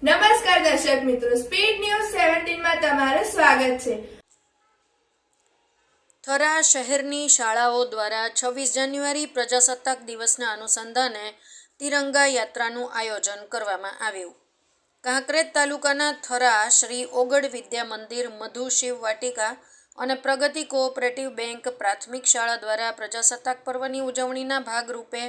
નમસ્કાર દર્શક મિત્રો સ્પીડ ન્યૂઝ સેવન્ટીનમાં તમારું સ્વાગત છે. થરા શહેરની શાળાઓ દ્વારા છવ્વીસ જાન્યુઆરી પ્રજાસત્તાક દિવસના અનુસંધાને તિરંગા યાત્રાનું આયોજન કરવામાં આવ્યું. કાંકરેજ તાલુકાના થરા શ્રી ઓગડ વિદ્યા મંદિર, મધુ શિવ વાટિકા અને પ્રગતિ કોઓપરેટિવ બેંક પ્રાથમિક શાળા દ્વારા પ્રજાસત્તાક પર્વની ઉજવણીના ભાગરૂપે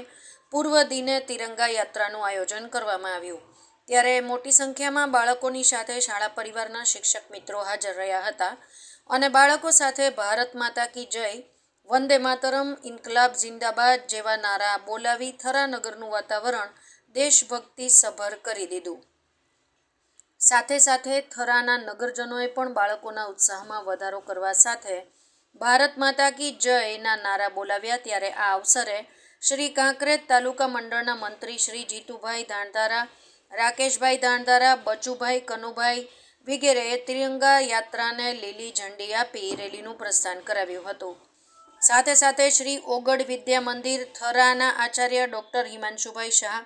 પૂર્વ દિને તિરંગા યાત્રાનું આયોજન કરવામાં આવ્યું. ત્યારે મોટી સંખ્યામાં બાળકોની સાથે શાળા પરિવારના શિક્ષક મિત્રો હાજર રહ્યા હતા અને બાળકો સાથે ભારત માતા કી જય, વંદે માતરમ, ઇન્કલાબ જિંદાબાદ જેવા નારા બોલાવી થરાનગરનું વાતાવરણ દેશભક્તિ સભર કરી દીધું. સાથે સાથે થરાના નગરજનોએ પણ બાળકોના ઉત્સાહમાં વધારો કરવા સાથે ભારત માતા કી જયના નારા બોલાવ્યા. ત્યારે આ અવસરે શ્રી કાંકરેજ તાલુકા મંડળના મંત્રી શ્રી જીતુભાઈ ધાણધારા રાકેશભાઈ દાણદારા બચુભાઈ કનુભાઈ વગેરેએ ત્રિરંગા યાત્રાને લીલી ઝંડી આપી રેલીનું પ્રસ્થાન કરાવ્યું હતું. સાથે સાથે શ્રી ઓગડ વિદ્યા મંદિર થરાના આચાર્ય ડૉક્ટર હિમાંશુભાઈ શાહ,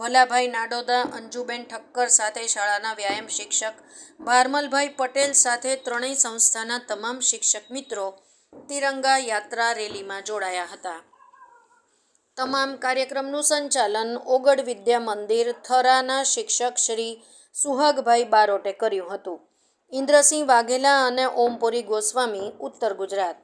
ભલાભાઈ નાડોદા, અંજુબેન ઠક્કર સાથે શાળાના વ્યાયામ શિક્ષક ભારમલભાઈ પટેલ સાથે ત્રણેય સંસ્થાના તમામ શિક્ષક મિત્રો તિરંગા યાત્રા રેલીમાં જોડાયા હતા. તમામ કાર્યક્રમનું સંચાલન ઓગડ વિદ્યા મંદિર થરાના શિક્ષક શ્રી સુહાગભાઈ બારોટે કર્યું હતું. ઇન્દ્રસિંહ વાઘેલા અને ઓમપુરી ગોસ્વામી ઉત્તર ગુજરાત.